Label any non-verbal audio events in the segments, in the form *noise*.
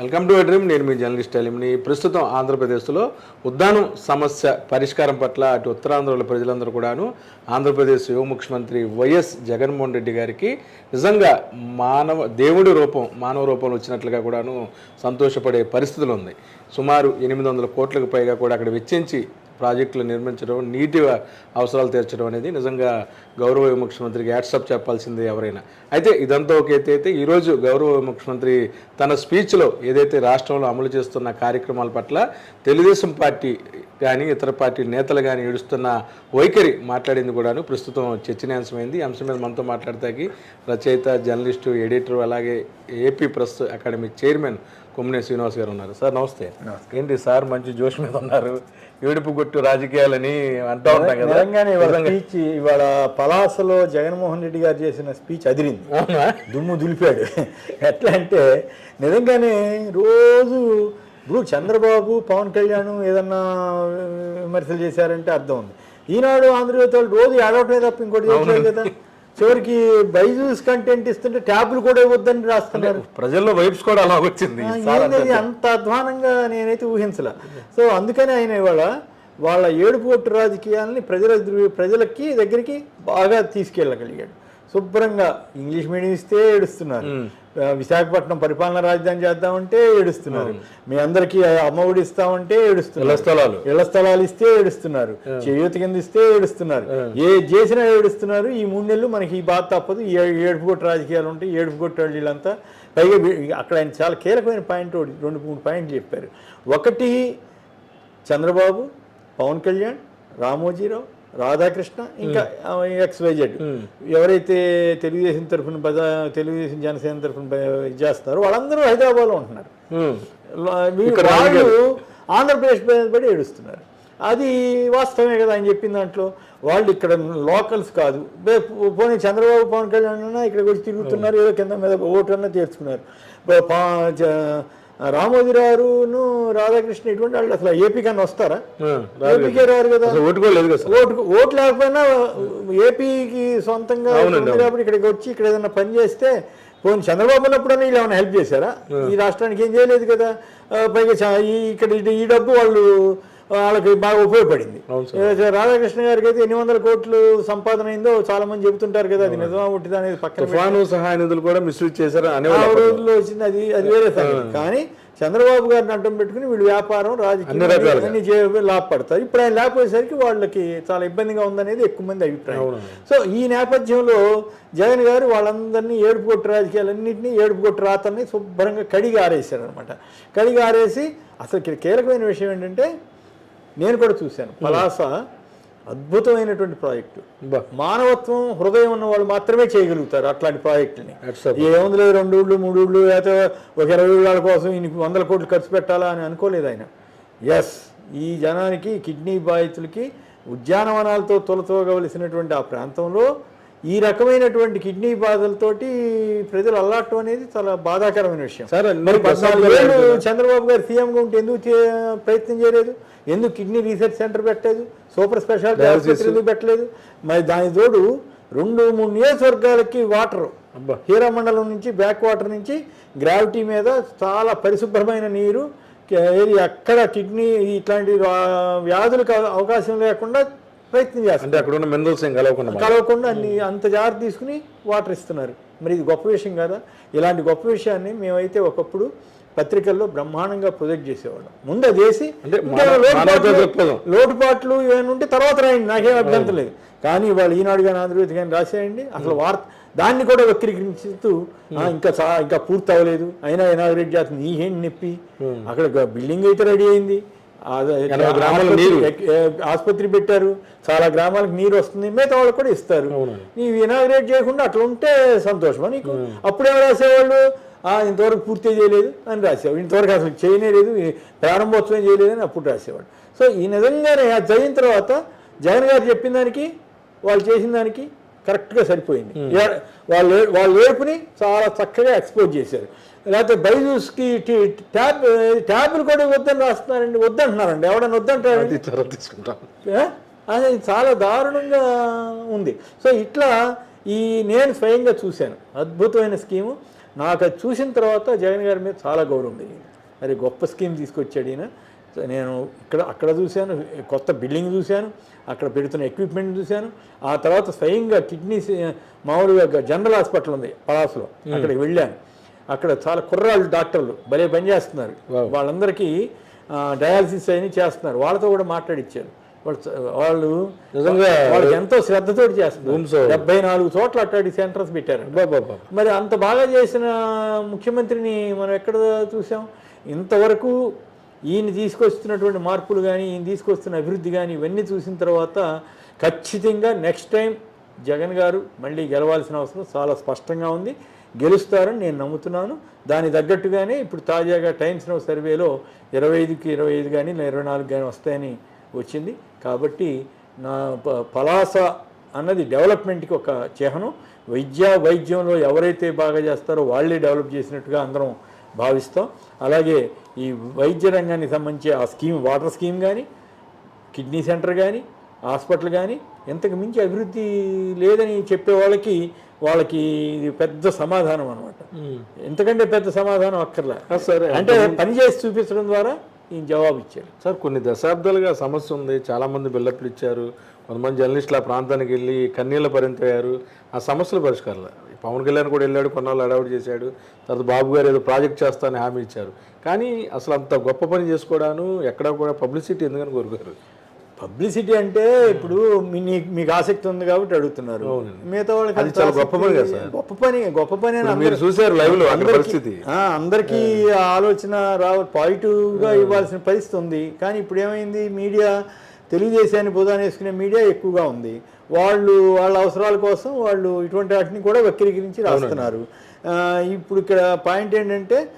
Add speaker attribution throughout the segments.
Speaker 1: Welcome to dream. నేను మీ journalist అలిమిని. ప్రస్తుతం ఆంధ్రప్రదేశ్లో ఉద్దానం సమస్య పరిష్కారం పట్ల అటు ఉత్తరాంధ్రలో ప్రజలందరూ కూడాను ఆంధ్రప్రదేశ్ యువ ముఖ్యమంత్రి వైఎస్ జగన్మోహన్ రెడ్డి గారికి నిజంగా మానవ దేవుడి రూపం మానవ రూపంలో వచ్చినట్లుగా కూడాను సంతోషపడే పరిస్థితులు ఉంది సుమారు ఎనిమిది వందల కోట్లకు పైగా కూడా అక్కడ వెచ్చించి ప్రాజెక్టులు నిర్మించడం నీటి అవసరాలు తీర్చడం అనేది నిజంగా గౌరవ ముఖ్యమంత్రికి యాట్సప్ చెప్పాల్సింది ఎవరైనా. అయితే ఇదంతా ఒక అయితే ఈరోజు గౌరవ ముఖ్యమంత్రి తన స్పీచ్లో ఏదైతే రాష్ట్రంలో అమలు చేస్తున్న కార్యక్రమాల పట్ల తెలుగుదేశం పార్టీ కానీ ఇతర పార్టీ నేతలు కానీ ఏడుస్తున్న వైఖరి మాట్లాడింది కూడాను ప్రస్తుతం చర్చనీయాంశమైంది. అంశం మీద మనతో మాట్లాడతాకి రచయిత జర్నలిస్టు ఎడిటర్ అలాగే AP press academy chairman Kommineni Srinivas గారు ఉన్నారు. సార్ నమస్తే. ఏంటి సార్ మంచి జోష్ మీద ఉన్నారు? ఏడుపు గుట్టు రాజకీయాలని అంటూ ఉంటాం కదా.
Speaker 2: నిజంగానే ఇవాళ స్పీచ్ ఇవాళ పలాసలో జగన్మోహన్ రెడ్డి గారు చేసిన స్పీచ్ అదిరింది. దుమ్ము దులిపాడు. ఎట్లా అంటే నిజంగానే రోజు ఇప్పుడు చంద్రబాబు పవన్ కళ్యాణ్ ఏదన్నా విమర్శలు చేశారంటే అర్థం ఉంది. ఈనాడు ఆంధ్రజ్యోతి వాళ్ళు రోజు ఏడవటమే తప్ప ఇంకోటి కదా. చివరికి బైజూస్ కంటెంట్ ఇస్తుంటే ట్యాబ్లు కూడా ఇవ్వద్దని రాస్తున్నారు.
Speaker 1: ప్రజల్లో వైబ్స్ కూడా అలా వచ్చింది
Speaker 2: అంత అధ్వానంగా నేనైతే ఊహించలే. సో అందుకని ఆయన ఇవాళ వాళ్ళ ఏడుపు కొట్టు రాజకీయాలని ప్రజల ప్రజలకి దగ్గరికి బాగా తీసుకెళ్ళగలిగాడు. శుభ్రంగా ఇంగ్లీష్ మీడియం ఇస్తే ఏడుస్తున్నారు. విశాఖపట్నం పరిపాలన రాజధాని చేద్దామంటే ఏడుస్తున్నారు. మీ అందరికీ అమ్మఒడి ఇస్తామంటే ఏడుస్తున్నారు.
Speaker 1: ఇళ్ళ స్థలాలు.
Speaker 2: ఇళ్ళ స్థలాలు ఇస్తే ఏడుస్తున్నారు. చేయూత కింద ఇస్తే ఏడుస్తున్నారు. ఏ చేసినా ఏడుస్తున్నారు. ఈ మూడు నెలలు మనకి ఈ బాధ తప్పదు. ఏడుపు కొట్టు రాజకీయాలు ఉంటాయి. ఏడుపు కొట్టు వీళ్ళంతా పైగా అక్కడ ఆయన చాలా కీలకమైన పాయింట్ రెండు మూడు పాయింట్లు చెప్పారు. ఒకటి చంద్రబాబు పవన్ కళ్యాణ్ రామోజీరావు రాధాకృష్ణ ఇంకా ఎక్స్వైజెడ్ ఎవరైతే తెలుగుదేశం తరఫున తెలుగుదేశం జనసేన తరఫున చేస్తారో వాళ్ళందరూ హైదరాబాద్లో ఉంటున్నారు. వీ- వాళ్ళు ఆంధ్రప్రదేశ్ పడి ఏడుస్తున్నారు. అది వాస్తవమే కదా ఆయన చెప్పిన దాంట్లో. వాళ్ళు ఇక్కడ లోకల్స్ కాదు. పోనీ చంద్రబాబు పవన్ కళ్యాణ్ అన్నా ఇక్కడికి వచ్చి తిరుగుతున్నారు ఏదో కింద మీద ఓటు అన్నా తీర్చుకున్నారు. రామోజీరావును రాధాకృష్ణ ఇటువంటి వాళ్ళు అసలు ఏపీ కన్నా వస్తారా? ఏపీకే రారు కదా.
Speaker 1: అసలు ఓటు
Speaker 2: ఓటు లేకపోయినా ఏపీకి సొంతంగా కాబట్టి ఇక్కడికి వచ్చి ఇక్కడ ఏదైనా పని చేస్తే పోనీ చంద్రబాబు ఉన్నప్పుడన్నా వీళ్ళు ఏమైనా హెల్ప్ చేశారా? ఈ రాష్ట్రానికి ఏం చేయలేదు కదా. పైగా ఇక్కడ ఈ డబ్బు వాళ్ళు వాళ్ళకి బాగా ఉపయోగపడింది. రాధాకృష్ణ గారికి అయితే ఎన్ని వందల కోట్లు సంపాదన అయిందో చాలా మంది చెబుతుంటారు కదా అది నిజమా ఉంటుంది అనేది పక్కన
Speaker 1: సహాయ నిధులు కూడా మిస్యూజ్ చేశారు అనేవాళ్ళు
Speaker 2: రోజుల్లో వచ్చింది అది అది వేరే సంగతి. కానీ చంద్రబాబు గారిని అడ్డం పెట్టుకుని వీళ్ళు వ్యాపారం రాజకీయం అన్ని లాభపడతారు. ఇప్పుడు ఆయన లేకపోయేసరికి వాళ్ళకి చాలా ఇబ్బందిగా ఉందనేది ఎక్కువ మంది అభిప్రాయం. సో ఈ నేపథ్యంలో జగన్ గారు వాళ్ళందరినీ ఏడుపు కొట్టు రాజకీయాలన్నింటినీ ఏడుపు కొట్టు రాతల్ని శుభ్రంగా కడిగి ఆరేశారు అనమాట కడిగి ఆరేసి అసలు కీలకమైన విషయం ఏంటంటే నేను కూడా చూశాను. పలాస అద్భుతమైనటువంటి ప్రాజెక్టు. మానవత్వం హృదయం ఉన్న వాళ్ళు మాత్రమే చేయగలుగుతారు అట్లాంటి ప్రాజెక్టుని. ఏముంది లేదు రెండు ఊళ్ళు మూడు ఊళ్ళు లేకపోతే ఒక ఇరవై ఊళ్ళ కోసం ఇన్ని వందల కోట్లు ఖర్చు పెట్టాలా అని అనుకోలేదు ఆయన. ఎస్ ఈ జనానికి కిడ్నీ బాధితులకి ఉద్యానవనాలతో తొలతోగవలసినటువంటి ఆ ప్రాంతంలో ఈ రకమైనటువంటి కిడ్నీ బాధలతోటి ప్రజలు అల్లాటం అనేది చాలా బాధాకరమైన విషయం.
Speaker 1: సార్
Speaker 2: మరి చంద్రబాబు గారు సీఎంగా ఉంటే ఎందుకు ప్రయత్నం చేయలేదు? ఎందుకు కిడ్నీ రీసెర్చ్ సెంటర్ పెట్టలేదు? సూపర్ స్పెషాలిటీ ఎందుకు పెట్టలేదు? మరి దాని తోడు రెండు మూడు నియోజకవర్గాలకి వాటర్
Speaker 1: అబ్బా.
Speaker 2: హీరా మండలం నుంచి బ్యాక్ వాటర్ నుంచి గ్రావిటీ మీద చాలా పరిశుభ్రమైన నీరు ఏది ఎక్కడ కిడ్నీ ఇట్లాంటి వ్యాధులకు అవ- అవకాశం లేకుండా ప్రయత్నం చేస్తారు
Speaker 1: అంటే అక్కడ ఉన్న మినరల్స్ కలవకుండా
Speaker 2: కలవకుండా అన్ని అంత జాగ్రత్త తీసుకుని వాటర్ ఇస్తున్నారు. మరి ఇది గొప్ప విషయం కదా. ఇలాంటి గొప్ప విషయాన్ని మేమైతే ఒకప్పుడు పత్రికల్లో బ్రహ్మాండంగా ప్రొజెక్ట్ చేసేవాళ్ళం. ముందు అది వేసి లోటుపాట్లు- ఏమైనా ఉంటే తర్వాత రాయండి. నాకేం అభ్యంతరం లేదు. కానీ వాళ్ళు ఈనాడు కానీ ఆంధ్రజ్యోతి కానీ రాసేయండి. అసలు వార్త దాన్ని కూడా వక్రీకరించుతూ ఇంకా ఇంకా పూర్తి అవ్వలేదు. అయినా ఇనాగ్రేట్ చేస్తుంది. ఏంటి నొప్పి. అక్కడ బిల్డింగ్ అయితే రెడీ అయింది. ఆసుపత్రి- పెట్టారు. చాలా గ్రామాలకు నీరు వస్తుంది మిగతా వాళ్ళకి కూడా ఇస్తారు. నీవు ఇనాగ్రేట్ చేయకుండా అట్లా ఉంటే సంతోషమా నీకు? అప్పుడేమో రాసేవాళ్ళు? "ఆ, ఇంతవరకు పూర్తి చేయలేదు అని రాసేవాడు ఇంతవరకు అసలు చేయనే లేదు ప్రారంభోత్సవం చేయలేదు అని అప్పుడు రాసేవాడు సో ఈ నిజంగానే అది చదివిన తర్వాత జగన్ గారు చెప్పిన దానికి వాళ్ళు చేసిన దానికి కరెక్ట్గా సరిపోయింది. వాళ్ళు వాళ్ళ ఏడుపుని చాలా చక్కగా ఎక్స్పోజ్ చేశారు. లేకపోతే బైజూస్కి ట్యాబ్ ట్యాబ్లు కూడా వద్దని రాస్తున్నారండి. వద్దంటున్నారండి. ఎవడన్నా
Speaker 1: తర్వాత తీసుకుంటాం?
Speaker 2: అది చాలా దారుణంగా ఉంది. సో ఇట్లా ఈ నేను స్వయంగా చూశాను. అద్భుతమైన స్కీము. నాకు అది చూసిన తర్వాత జగన్ గారి మీద చాలా గౌరవం పెరిగింది. అరే గొప్ప స్కీమ్ తీసుకొచ్చాడు ఈయన. నేను ఇక్కడ అక్కడ చూశాను. కొత్త బిల్డింగ్ చూశాను. అక్కడ పెడుతున్న ఎక్విప్మెంట్ చూశాను. ఆ తర్వాత స్వయంగా కిడ్నీస్ మామూలుగా జనరల్ హాస్పిటల్ ఉంది పలాస్లో. అక్కడికి వెళ్ళాను. అక్కడ చాలా కుర్రాళ్ళు డాక్టర్లు భలే పనిచేస్తున్నారు వాళ్ళందరికీ డయాలసిస్ అని చేస్తున్నారు. వాళ్ళతో కూడా మాట్లాడిచ్చారు. వాళ్ళు వాళ్ళు
Speaker 1: నిజంగా
Speaker 2: వాళ్ళకి ఎంతో శ్రద్ధతోటి చేస్తున్నారు. డెబ్బై నాలుగు చోట్ల అట్లాంటి సెంటర్స్ పెట్టారు మరి అంత బాగా చేసిన ముఖ్యమంత్రిని మనం ఎక్కడ చూసాం? ఇంతవరకు ఈయన తీసుకొస్తున్నటువంటి మార్పులు కానీ ఈయన తీసుకొస్తున్న అభివృద్ధి కానీ ఇవన్నీ చూసిన తర్వాత ఖచ్చితంగా నెక్స్ట్ టైం జగన్ గారు మళ్ళీ గెలవాల్సిన అవసరం చాలా స్పష్టంగా ఉంది. గెలుస్తారని నేను నమ్ముతున్నాను. దాని తగ్గట్టుగానే ఇప్పుడు తాజాగా టైమ్స్ నౌ సర్వేలో ఇరవై ఐదుకి ఇరవై ఐదు కానీ ఇరవై నాలుగు కానీ వస్తాయని వచ్చింది. కాబట్టి నా ప- పలాస అన్నది డెవలప్మెంట్కి ఒక చిహ్నం. వైద్య వైద్యంలో ఎవరైతే బాగా చేస్తారో వాళ్ళే డెవలప్ చేసినట్టుగా అందరం భావిస్తాం. అలాగే ఈ వైద్య రంగానికి సంబంధించి ఆ స్కీమ్ వాటర్ స్కీమ్ కానీ కిడ్నీ సెంటర్ కానీ హాస్పిటల్ కానీ ఇంతకు మించి అభివృద్ధి లేదని చెప్పే వాళ్ళకి వాళ్ళకి ఇది పెద్ద సమాధానం అనమాట ఎంతకంటే పెద్ద సమాధానం అక్కర్లే.
Speaker 1: సరే.
Speaker 2: అంటే పని చేసి చూపించడం ద్వారా ఈయన జవాబు ఇచ్చారు
Speaker 1: సార్ కొన్ని దశాబ్దాలుగా సమస్య ఉంది. చాలా మంది బిల్డప్లు ఇచ్చారు. కొంతమంది జర్నలిస్టులు ఆ ప్రాంతానికి వెళ్ళి కన్నీళ్ళ పరిణితయ్యారు ఆ సమస్యల పరిష్కారాలు. పవన్ కళ్యాణ్ కూడా వెళ్ళాడు కొన్నాళ్ళు అడావుడు చేశాడు. తర్వాత బాబు గారు ఏదో ప్రాజెక్ట్ చేస్తానని హామీ ఇచ్చారు. కానీ అసలు అంత గొప్ప పని చేసుకోవడాను ఎక్కడ కూడా పబ్లిసిటీ ఎందుకని కోరుకోరు.
Speaker 2: పబ్లిసిటీ అంటే ఇప్పుడు మీ- నీ- మీకు ఆసక్తి ఉంది కాబట్టి అడుగుతున్నారు. మిగతా వాళ్ళకి
Speaker 1: అది చాలా గొప్ప పని కదా
Speaker 2: గొప్ప పని గొప్ప పని
Speaker 1: మీరు చూశారు
Speaker 2: లైవ్లో
Speaker 1: పరిస్థితి.
Speaker 2: అందరికీ ఆ ఆలోచన రావ పాజిటివ్గా ఇవ్వాల్సిన పరిస్థితి ఉంది. కానీ ఇప్పుడు ఏమైంది? మీడియా తెలుగుదేశాన్ని బుధాన్ని వేసుకునే మీడియా ఎక్కువగా ఉంది. వాళ్ళు వాళ్ళ అవసరాల కోసం వాళ్ళు ఇటువంటి వాటిని కూడా వక్రీకరించి రాస్తున్నారు. ఇప్పుడు ఇక్కడ పాయింట్ ఏంటంటే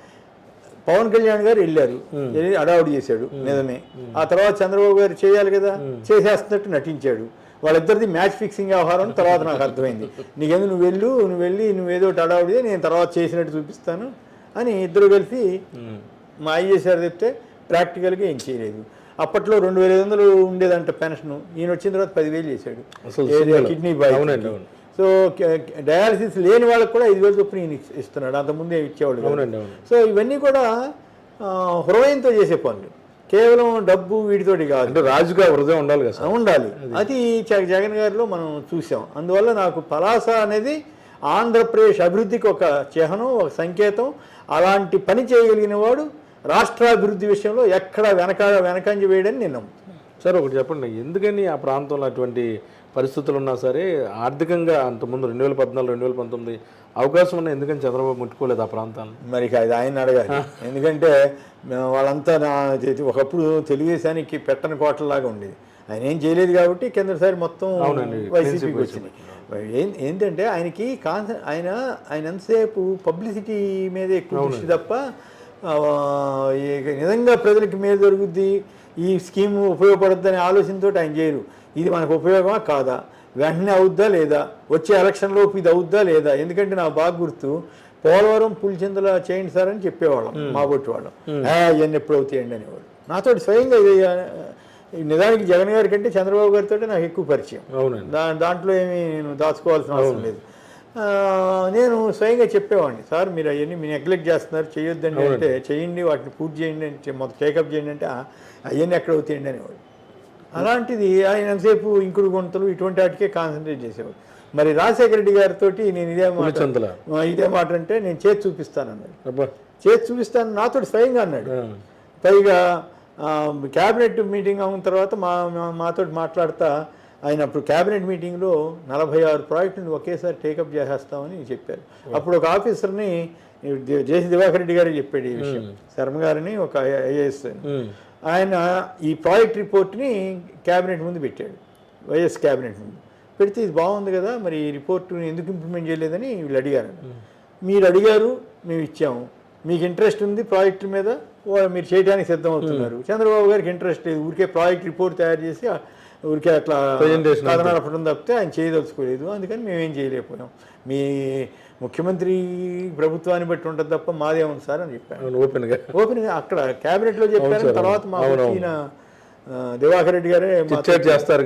Speaker 2: పవన్ కళ్యాణ్ గారు వెళ్ళారు. వెళ్ళి అడావుడి చేశాడు నిజమే. ఆ తర్వాత చంద్రబాబు గారు చేయాలి కదా? చేసేస్తున్నట్టు నటించాడు. వాళ్ళిద్దరిది మ్యాచ్ ఫిక్సింగ్ వ్యవహారం తర్వాత నాకు అర్థమైంది. నీకెందుకు నువ్వు వెళ్ళు నువ్వు వెళ్ళి నువ్వు ఏదో ఒకటి అడావుడి నేను తర్వాత చేసినట్టు చూపిస్తాను అని ఇద్దరు కలిసి మా అయ్య చేశారు చెప్తే ప్రాక్టికల్గా ఏం చేయలేదు. అప్పట్లో రెండు వేల ఐదు వందలు ఉండేదంట పెన్షన్. ఈయన వచ్చిన తర్వాత పదివేలు చేశాడు. Kidney bye. సో డయాలసిస్ లేని వాళ్ళకి కూడా ఐదు వేలు చొప్పున ఈయన ఇస్- ఇస్తున్నాడు. అంతకుముందే ఇచ్చేవాళ్ళు.
Speaker 1: అవునండి
Speaker 2: సో ఇవన్నీ కూడా హృదయంతో చేసే పనులు. కేవలం డబ్బు వీటితోటి కాదు.
Speaker 1: అంటే రాజుగా హృదయం ఉండాలి కదా
Speaker 2: ఉండాలి. అది. జగన్ గారిలో మనం చూసాం. అందువల్ల నాకు పలాస అనేది ఆంధ్రప్రదేశ్ అభివృద్ధికి ఒక చిహ్నం ఒక సంకేతం. అలాంటి పని చేయగలిగిన వాడు రాష్ట్రాభివృద్ధి విషయంలో ఎక్కడ వెనక వెనకంజ వేయడని నేను.
Speaker 1: సార్ ఒకటి చెప్పండి. ఎందుకని ఆ ప్రాంతంలో అటువంటి పరిస్థితులు ఉన్నా సరే ఆర్థికంగా అంతకుముందు రెండు వేల పద్నాలుగు రెండు వేల పంతొమ్మిది అవకాశం ఉన్న ఎందుకని చంద్రబాబు ముట్టుకోలేదు ఆ ప్రాంతాలను
Speaker 2: మరి అది ఆయన అడగాలి. ఎందుకంటే వాళ్ళంతా ఒకప్పుడు తెలుగుదేశానికి పెట్టని కోటలాగా ఉండేది. ఆయన ఏం చేయలేదు కాబట్టి కిందసారి మొత్తం వైసీపీకి వచ్చింది. ఏం- ఏంటంటే ఆయనకి కాన్స ఆయన ఆయన ఎంతసేపు పబ్లిసిటీ మీద ఎక్కువ దృష్టి తప్ప నిజంగా ప్రజలకి మేలు జరుగుద్ది ఈ స్కీమ్ ఉపయోగపడుద్దని ఆలోచనతో ఆయన చేయరు. ఇది మనకు ఉపయోగమా కాదా? వెంటనే అవుద్దా లేదా? వచ్చే ఎలక్షన్లోపు ఇది అవుద్దా లేదా? ఎందుకంటే నాకు బాగా గుర్తు పోలవరం పులిచింతల చేయండి సార్ అని చెప్పేవాళ్ళం మా బొట్టి వాళ్ళం. "ఆ, ఇవన్నీ ఎప్పుడు అవుతాయండి అనేవాడు నాతో స్వయంగా ఇది నిజానికి జగన్ గారి కంటే చంద్రబాబు గారితో నాకు ఎక్కువ పరిచయం. దా దాంట్లో ఏమీ నేను దాచుకోవాల్సిన అవసరం లేదు. నేను స్వయంగా చెప్పేవాడిని సార్ మీరు అవన్నీ మీరు నెగ్లెక్ట్ చేస్తున్నారు చేయొద్దండి అంటే చేయండి వాటిని పూర్తి చేయండి అంటే మొత్తం టేకప్ చేయండి అంటే "ఆ, అవన్నీ ఎక్కడ అవుతాయండి అనేవాడు అలాంటిది ఆయన ఎంతసేపు ఇంకుడు గుంతలు ఇటువంటి వాటికే కాన్సన్ట్రేట్ చేసేవాడు మరి రాజశేఖర రెడ్డి గారితో నేను ఇదే మాట ఇదే మాట అంటే నేను చేతి చూపిస్తాను అన్నాడు చేతి చూపిస్తాను నాతో స్వయంగా అన్నాడు. పైగా క్యాబినెట్ మీటింగ్ అయిన తర్వాత మా మాతో మాట్లాడుతా ఆయన అప్పుడు క్యాబినెట్ మీటింగ్లో నలభై ఆరు ప్రాజెక్టులను ఒకేసారి టేకప్ చేసేస్తామని చెప్పారు అప్పుడు ఒక ఆఫీసర్ని జేసీ దివాకర్ రెడ్డి గారికి చెప్పాడు ఈ విషయం శర్మ గారిని ఒక ఐఏఎస్. ఆయన ఈ ప్రాజెక్ట్ రిపోర్ట్ని క్యాబినెట్ ముందు పెట్టాడు వైఎస్ క్యాబినెట్ ముందు. పెడితే ఇది బాగుంది కదా మరి ఈ రిపోర్ట్ని ఎందుకు ఇంప్లిమెంట్ చేయలేదని వీళ్ళు అడిగారు. మీరు అడిగారు మేము ఇచ్చాము. మీకు ఇంట్రెస్ట్ ఉంది ప్రాజెక్ట్ మీద మీరు చేయడానికి సిద్ధం అవుతున్నారు చంద్రబాబు గారికి ఇంట్రెస్ట్ లేదు ఊరికే ప్రాజెక్ట్ రిపోర్ట్ తయారు చేసి ఊరికే అట్లా. కథనాలు అప్పడం తప్పితే ఆయన చేయదలుచుకోలేదు. అందుకని మేమేం చేయలేకపోయాం. మీ ముఖ్యమంత్రి ప్రభుత్వాన్ని బట్టి ఉంటుంది తప్ప మాదేముంది సార్ అని చెప్పాను.
Speaker 1: ఓపెన్గా.
Speaker 2: ఓపెన్ అక్కడ క్యాబినెట్లో చెప్పారు తర్వాత మా. ఈయన దివాకర్ రెడ్డి గారే
Speaker 1: చేస్తారు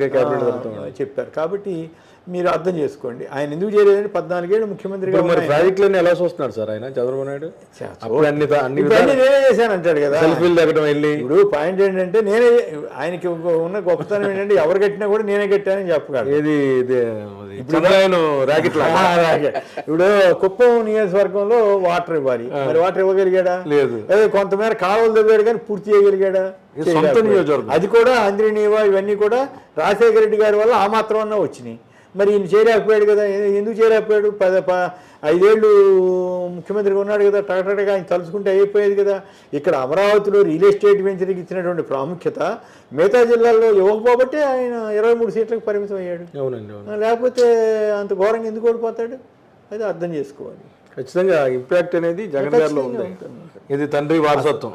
Speaker 2: చెప్పారు. కాబట్టి మీరు అర్థం చేసుకోండి. ఆయన ఎందుకు చేయలేదంటే పద్నాలుగేళ్ళు ముఖ్యమంత్రిగా
Speaker 1: మరి ప్రాజెక్టులన్నీ ఎలా చూస్తున్నాడు సార్ ఆయన చంద్రబాబు నాయుడు? అన్ని అన్ని
Speaker 2: నేనే చేశాను అంటాడు కదా.
Speaker 1: సెల్ఫీలు తగ్గడం వెళ్ళి
Speaker 2: ఇప్పుడు పాయింట్ ఏంటంటే నేనే ఆయనకి ఉన్న గొప్పతనం ఏంటంటే ఎవరు కట్టినా కూడా నేనే కట్టానని చెప్పగలరు
Speaker 1: ఏది రాకెట్
Speaker 2: ఇప్పుడు కుప్పం నియోజకవర్గంలో వాటర్ ఇవ్వాలి. మరి వాటర్ ఇవ్వగలిగాడా?
Speaker 1: లేదు.
Speaker 2: అదే కొంతమేర కాలువలు తవ్వాడు కానీ పూర్తి చేయగలిగాడా. అది కూడా అంద్రినీవా ఇవన్నీ కూడా రాజశేఖర రెడ్డి గారి వల్ల ఆ మాత్రం అన్నా వచ్చినాయి. మరి ఈయన చేయలేకపోయాడు కదా ఎందుకు చేయలేకపోయాడు పద ప ఐదేళ్ళు ముఖ్యమంత్రిగా ఉన్నాడు కదా టగటగా ఆయన తలుచుకుంటే అయిపోయేది కదా. ఇక్కడ అమరావతిలో రియల్ ఎస్టేట్ వెంచర్కి ఇచ్చినటువంటి ప్రాముఖ్యత మిగతా జిల్లాల్లో ఇవ్వకపోబట్టే ఆయన ఇరవై మూడు సీట్లకు పరిమితం అయ్యాడు.
Speaker 1: అవునండి
Speaker 2: లేకపోతే అంత ఘోరంగా ఎందుకు ఓడిపోతాడు? అది అర్థం చేసుకోవాలి.
Speaker 1: ఖచ్చితంగా ఇంపాక్ట్ అనేది జగన్ గారిలో ఉంది. ఇది తండ్రి వారసత్వం.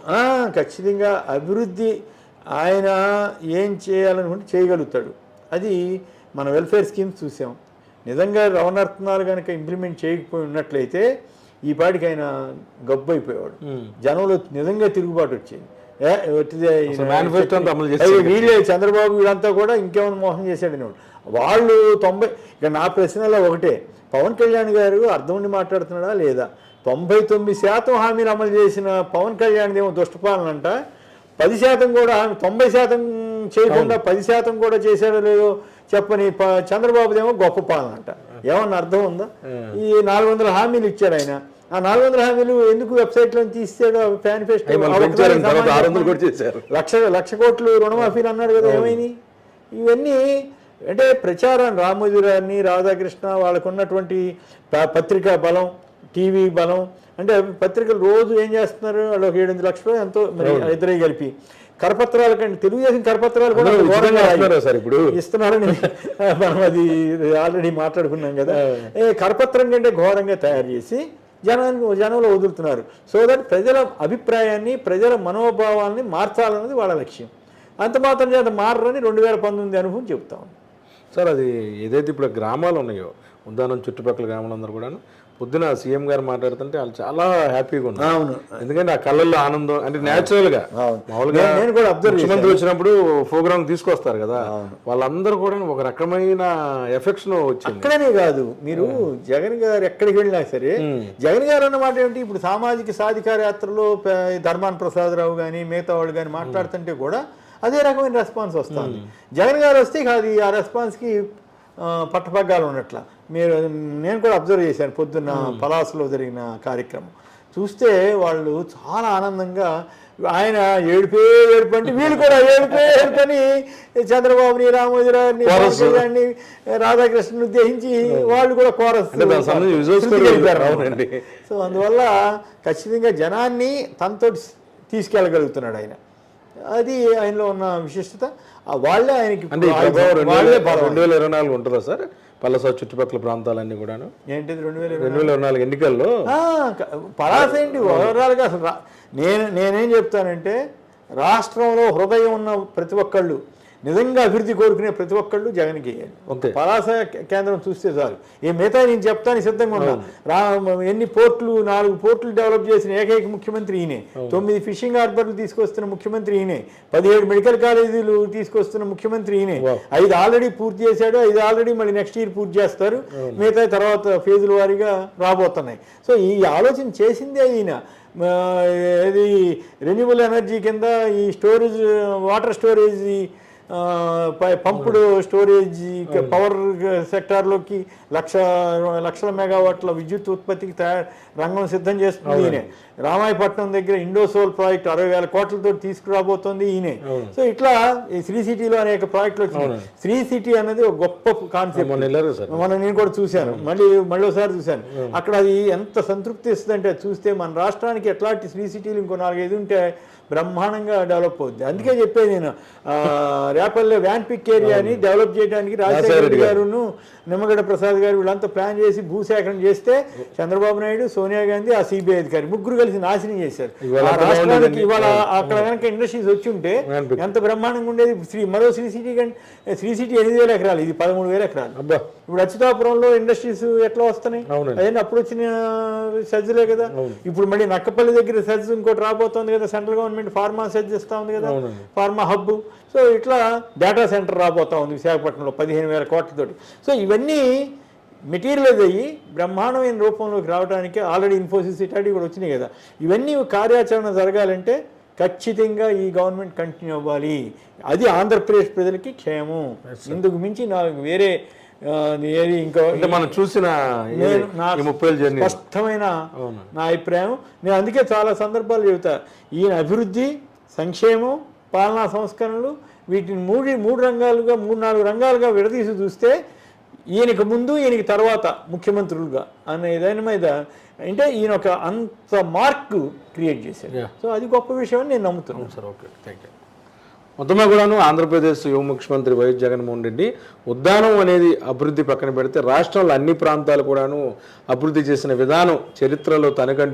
Speaker 2: ఖచ్చితంగా అభివృద్ధి ఆయన ఏం చేయాలనుకుంటే చేయగలుగుతాడు. అది మన వెల్ఫేర్ స్కీమ్స్ చూసాం. నిజంగా రవణార్థనాలు కనుక ఇంప్లిమెంట్ చేయకపోయి ఉన్నట్లయితే ఈ పాటికి ఆయన గబ్బు అయిపోయేవాడు. జనంలో నిజంగా తిరుగుబాటు వచ్చేది. వీళ్ళే చంద్రబాబు వీళ్ళంతా కూడా ఇంకేమైనా మోసం చేశాడని వాళ్ళు. తొంభై ఇక నా ప్రశ్నలో ఒకటే. పవన్ కళ్యాణ్ గారు అర్థం ఉండి మాట్లాడుతున్నాడా లేదా? తొంభై తొమ్మిది శాతం హామీలు అమలు చేసిన పవన్ కళ్యాణ్ ఏమో దుష్టపాలన అంట. పది శాతం కూడా హామీ- తొంభై శాతం చేయకుండా పది శాతం కూడా చేశాడో లేదో చెప్పని చంద్రబాబుదేమో గొప్ప పాలన అంట. ఏమన్నా అర్థం ఉందా? ఈ నాలుగు వందల హామీలు ఇచ్చాడు ఆయన. ఆ నాలుగు వందల హామీలు ఎందుకు తీసాడు మేనిఫెస్టో
Speaker 1: ఆరు వందలు కూడా చేశారు.
Speaker 2: లక్ష లక్ష కోట్లు రుణమాఫీలు అన్నాడు కదా ఏమైంది? ఇవన్నీ అంటే ప్రచారం రామోజీ గారిని రాధాకృష్ణ వాళ్ళకు ఉన్నటువంటి పత్రికా బలం టీవీ బలం అంటే పత్రికలు రోజు ఏం చేస్తున్నారు? వాళ్ళు ఒక ఏడెనిమిది లక్షలు ఎంతో మరి ఇద్దరే కలిపి. కరపత్రాల కంటే తెలుగుదేశం కరపత్రాలు కూడా
Speaker 1: సార్ ఇప్పుడు.
Speaker 2: ఇస్తున్నారని *laughs* మనం అది ఆల్రెడీ మాట్లాడుకున్నాం కదా. ఏ కరపత్రం కంటే ఘోరంగా తయారు చేసి జనాన్ని జనంలో వదులుతున్నారు. సో దట్ ప్రజల అభిప్రాయాన్ని ప్రజల మనోభావాల్ని మార్చాలన్నది వాళ్ళ లక్ష్యం. అంత మాత్రం చేత మారని రెండు వేల పంతొమ్మిది అనుభవం చెప్తాం
Speaker 1: సార్ అది ఏదైతే ఇప్పుడు గ్రామాలు ఉన్నాయో ఉద్దానం చుట్టుపక్కల గ్రామాలందరూ కూడాను పొద్దున సీఎం గారు మాట్లాడుతుంటే వాళ్ళు చాలా హ్యాపీగా ఉన్నారు.
Speaker 2: అవును.
Speaker 1: ఎందుకంటే ఆ కళ్ళల్లో ఆనందం అంటే
Speaker 2: న్యాచురల్గా.
Speaker 1: మామూలుగా
Speaker 2: నేను- కూడా observe
Speaker 1: ముఖ్యమంత్రి వచ్చినప్పుడు ప్రోగ్రామ్ తీసుకొస్తారు కదా. వాళ్ళందరూ కూడా ఒక రకమైన ఎఫెక్షన్ వచ్చింది
Speaker 2: అక్కడనే కాదు మీరు జగన్ గారు ఎక్కడికి వెళ్ళినా సరే జగన్ గారు అన్నమాట ఏమిటి? ఇప్పుడు సామాజిక సాధికార యాత్రలో ధర్మాన ప్రసాదరావు కానీ మిగతా వాళ్ళు కానీ మాట్లాడుతుంటే కూడా అదే రకమైన రెస్పాన్స్ వస్తుంది. జగన్ గారు వస్తే ఇక అది ఆ రెస్పాన్స్కి పట్టపగ్గాలు ఉన్నట్ల మీరు నేను కూడా అబ్జర్వ్ చేశాను పొద్దున్న పలాసలో జరిగిన కార్యక్రమం. చూస్తే వాళ్ళు చాలా ఆనందంగా ఆయన ఏడుపే ఏడుపు అంటే వీళ్ళు కూడా ఏడుపే ఏడుపని చంద్రబాబుని రామోజీరావుని కళ్యాణ్ని రాధాకృష్ణని ఉద్దేశించి వాళ్ళు కూడా కోరస్. సో అందువల్ల ఖచ్చితంగా జనాన్ని తనతో తీసుకెళ్ళగలుగుతున్నాడు ఆయన. అది ఆయనలో ఉన్న విశిష్టత. వాళ్ళే ఆయనకి
Speaker 1: అంటే రెండు వేల ఇరవై నాలుగు ఉంటుందా సార్? పల్లస చుట్టుపక్కల ప్రాంతాలన్నీ కూడాను?
Speaker 2: ఏంటిది రెండు వేల
Speaker 1: రెండు వేల ఇరవై నాలుగు ఎన్నికల్లో?
Speaker 2: పరాస ఏంటి ఓవరాల్గా అసలు నేను నేనేం చెప్తానంటే రాష్ట్రంలో హృదయం ఉన్న ప్రతి ఒక్కళ్ళు నిజంగా అభివృద్ధి కోరుకునే ప్రతి ఒక్కళ్ళు జగన్కి వేయాలి
Speaker 1: అంతే.
Speaker 2: పలాస కేంద్రం చూస్తే చాలు. ఈ మిగతా నేను చెప్తాను సిద్ధంగా ఉన్నా. రా ఎన్ని పోర్టులు నాలుగు పోర్టులు డెవలప్ చేసిన ఏకైక ముఖ్యమంత్రి ఈయనే. తొమ్మిది ఫిషింగ్ హార్బర్లు తీసుకొస్తున్న ముఖ్యమంత్రి ఈయనే. పదిహేడు మెడికల్ కాలేజీలు తీసుకొస్తున్న ముఖ్యమంత్రి ఈయనే. ఐదు ఆల్రెడీ పూర్తి చేశాడు ఐదు ఆల్రెడీ మళ్ళీ నెక్స్ట్ ఇయర్ పూర్తి చేస్తారు. మిగతా తర్వాత ఫేజుల వారీగా రాబోతున్నాయి. సో ఈ ఆలోచన చేసిందే ఈయన. ఇది రెన్యూబుల్ ఎనర్జీ కింద ఈ storage water storage pumped storage power సెక్టార్లోకి లక్ష లక్షల మెగావాట్ల విద్యుత్ ఉత్పత్తికి తయారు రంగం సిద్ధం చేస్తుంది ఈయనే. రామాయపట్నం దగ్గర ఇండోసోల్ ప్రాజెక్ట్ అరవై వేల కోట్లతో తీసుకురాబోతోంది ఈయనే. సో ఇట్లా ఈ శ్రీ సిటీలో అనేక ప్రాజెక్టులు వచ్చినాయి. శ్రీ సిటీ అనేది ఒక గొప్ప కాన్సెప్ట్
Speaker 1: మొన్న
Speaker 2: మనం నేను కూడా చూశాను. మళ్ళీ మళ్ళీ ఒకసారి చూశాను. అక్కడ అది ఎంత సంతృప్తి ఇస్తుందంటే చూస్తే మన రాష్ట్రానికి ఎట్లాంటి శ్రీ సిటీలు ఇంకో నాలుగైదు ఉంటే బ్రహ్మాండంగా డెవలప్ అవుద్ది. అందుకే చెప్పేది నేను. రేపల్లె వ్యాన్ పిక్ ఏరియాని డెవలప్ చేయడానికి రాజశేఖర రెడ్డి గారును నిమ్మగడ్డ ప్రసాద్ గారు వీళ్ళంతా ప్లాన్ చేసి భూసేకరణ చేస్తే చంద్రబాబు నాయుడు సోనియా గాంధీ ఆ సిబిఐ అధికారి ముగ్గురు కలిసి నాశనం చేశారు. రాష్ట్రానికి. ఇవాళ అక్కడ కనుక ఇండస్ట్రీస్ వచ్చి ఉంటే. ఎంత బ్రహ్మాండంగా ఉండేది? శ్రీ మరో శ్రీ సిటీ శ్రీ సిటీ ఎనిమిది వేల ఎకరాలు ఇది పదమూడు వేల ఎకరాలు.
Speaker 1: అబ్బా.
Speaker 2: ఇప్పుడు అచ్యుతాపురంలో ఇండస్ట్రీస్ ఎట్లా వస్తున్నాయి. అవన్నీ అప్పుడు వచ్చిన సజ్జలే కదా? ఇప్పుడు మళ్ళీ నక్కపల్లి దగ్గర సజ్జ ఇంకోటి రాబోతోంది కదా సెంట్రల్ గవర్నమెంట్ ఫార్మా సజ్జ ఇస్తా ఉంది కదా. Pharma hub. సో ఇట్లా డేటా సెంటర్ రాబోతా ఉంది విశాఖపట్నంలో పదిహేను వేల కోట్లతోటి సో ఇవన్నీ మెటీరియలైజ్ అయ్యి బ్రహ్మాండమైన రూపంలోకి రావడానికి ఆల్రెడీ ఇన్ఫోసిస్ ఇటాటి కూడా వచ్చినాయి కదా. ఇవన్నీ కార్యాచరణ జరగాలంటే ఖచ్చితంగా ఈ గవర్నమెంట్ కంటిన్యూ అవ్వాలి. అది ఆంధ్రప్రదేశ్ ప్రజలకి క్షేమం. ఇందుకు మించి నాకు వేరే ఏది ఇంకో
Speaker 1: అంటే మనం చూసిన ముప్పై జర్నీ
Speaker 2: స్పష్టమైన నా అభిప్రాయం. నేను అందుకే చాలా సందర్భాలు చెబుతా. ఈయన అభివృద్ధి సంక్షేమం పాలనా సంస్కరణలు వీటిని మూడు మూడు రంగాలుగా మూడు నాలుగు రంగాలుగా విడదీసి చూస్తే ఈయనకి ముందు ఈయనకి తర్వాత ముఖ్యమంత్రులుగా అనే దాని మీద అంటే ఈయన ఒక అంత మార్క్ క్రియేట్ చేశారు. సో అది గొప్ప విషయం అని నేను నమ్ముతున్నాను.
Speaker 1: Sir okay. థ్యాంక్ యూ మొత్తమే కూడాను ఆంధ్రప్రదేశ్ యువ ముఖ్యమంత్రి వైఎస్ జగన్మోహన్ రెడ్డి ఉద్దానం అనేది అభివృద్ధి పక్కన పెడితే రాష్ట్రంలో అన్ని ప్రాంతాలు కూడాను అభివృద్ధి చేసిన విధానం చరిత్రలో తనకంటూ